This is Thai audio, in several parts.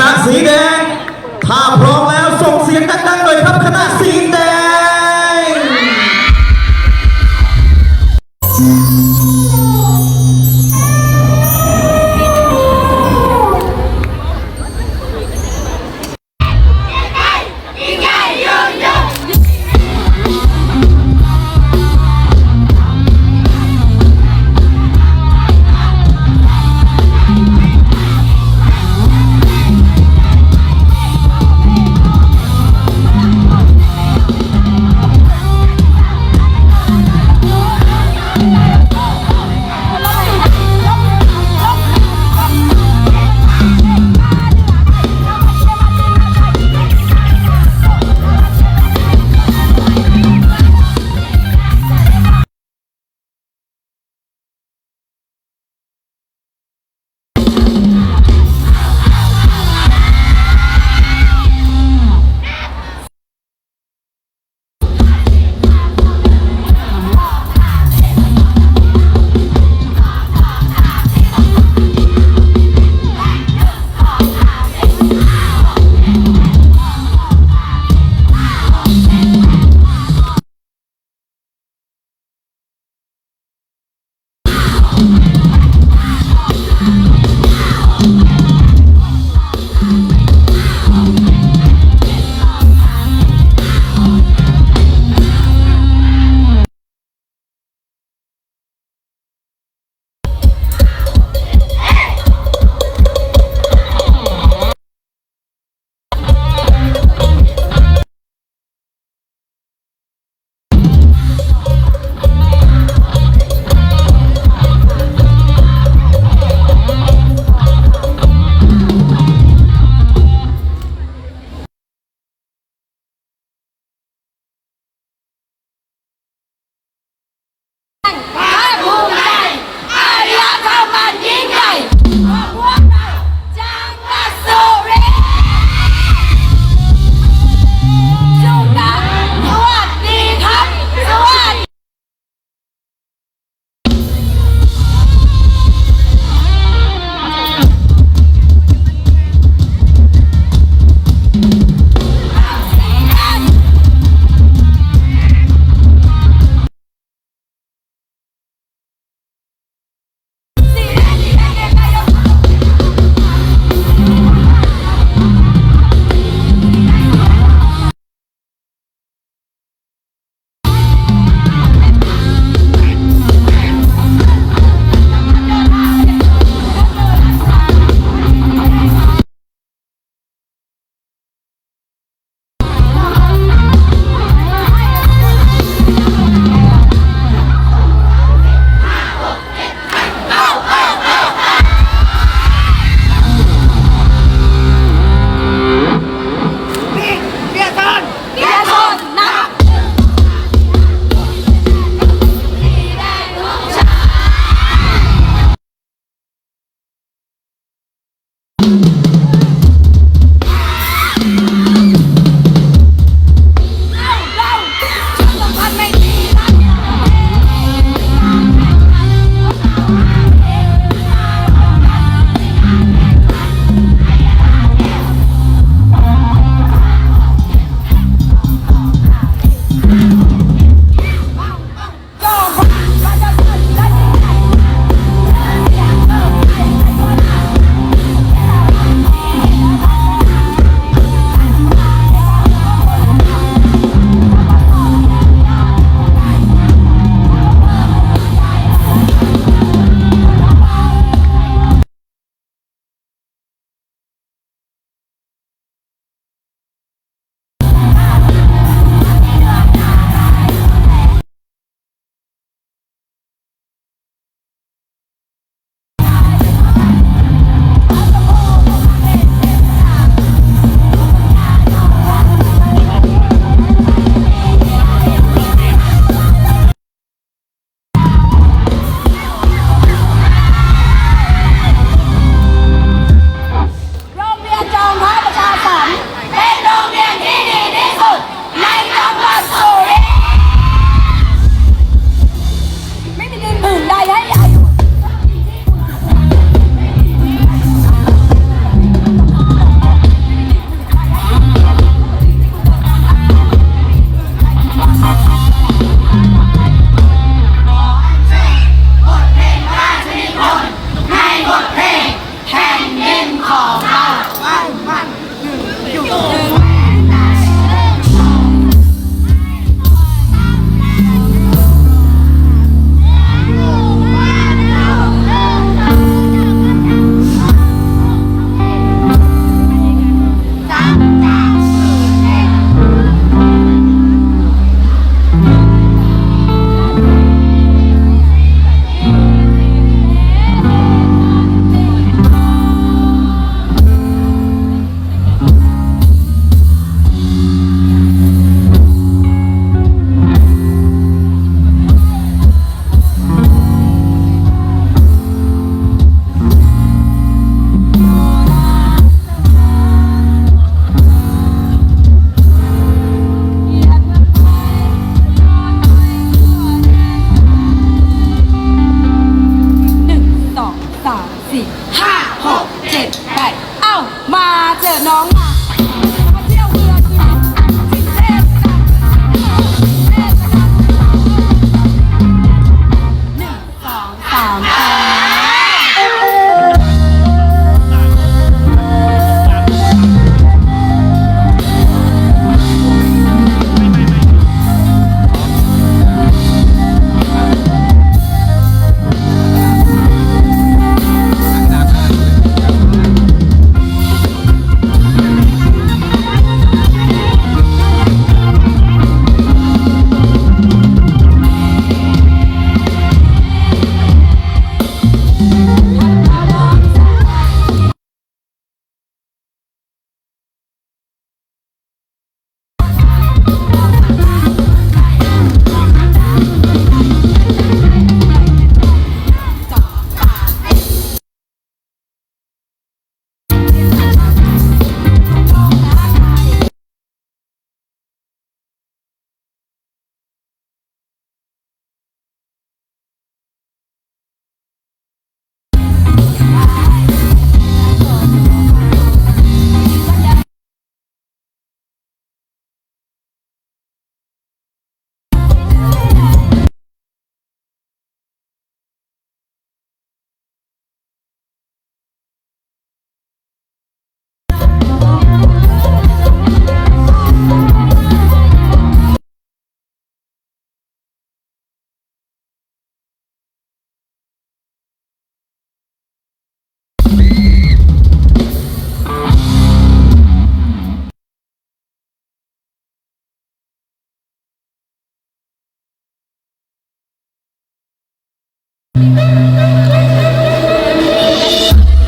ณะสีแดง ถ้าพร้อมแล้วส่งเสียงดังๆหน่อยครับคณะสีแดง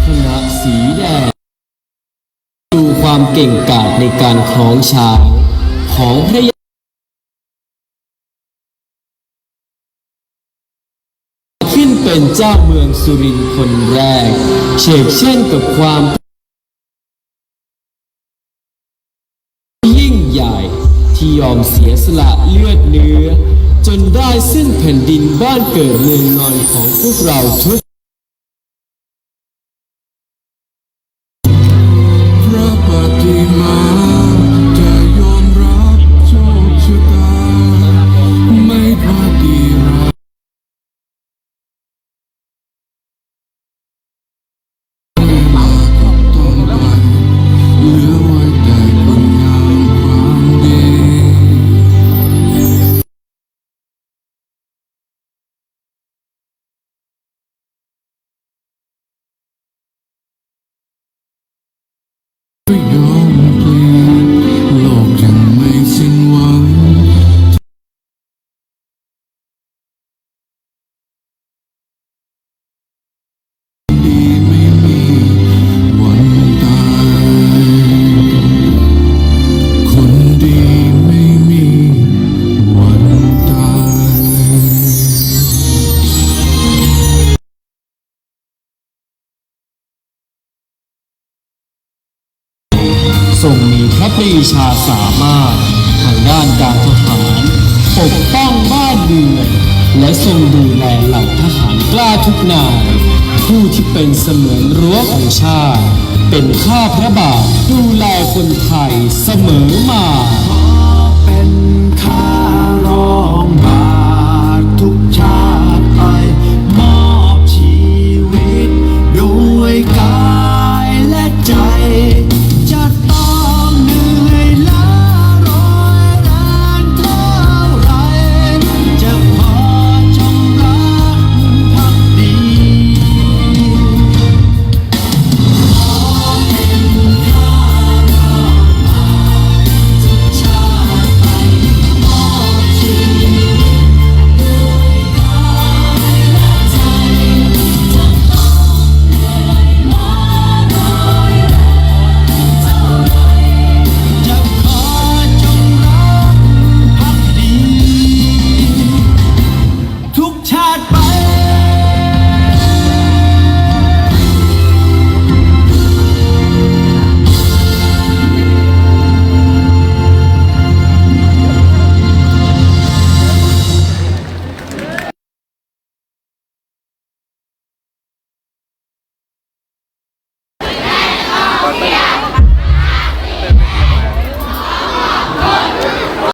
คณะสีแดงดูความเก่งกาจในการคล้องช้างของพระยาขึ้นเป็นเจ้าเมืองสุรินทร์คนแรก เชกเช่นกับความยิ่งใหญ่ที่ยอมเสียสละเลือดเนื้อ จนได้ซึ่งแผ่นดินบ้านเกิดเมืองนอนของพวกเราทุกีชาสามารถ ทางด้านการทหารปกป้องบ้านเมืองและทรงดูแลเหล่าทหารกล้าทุกนาย ผู้ที่เป็นเสมือนรั้วของชาติ เป็นข้าพระบาทดูแลคนไทยเสมอมาเป็นข้า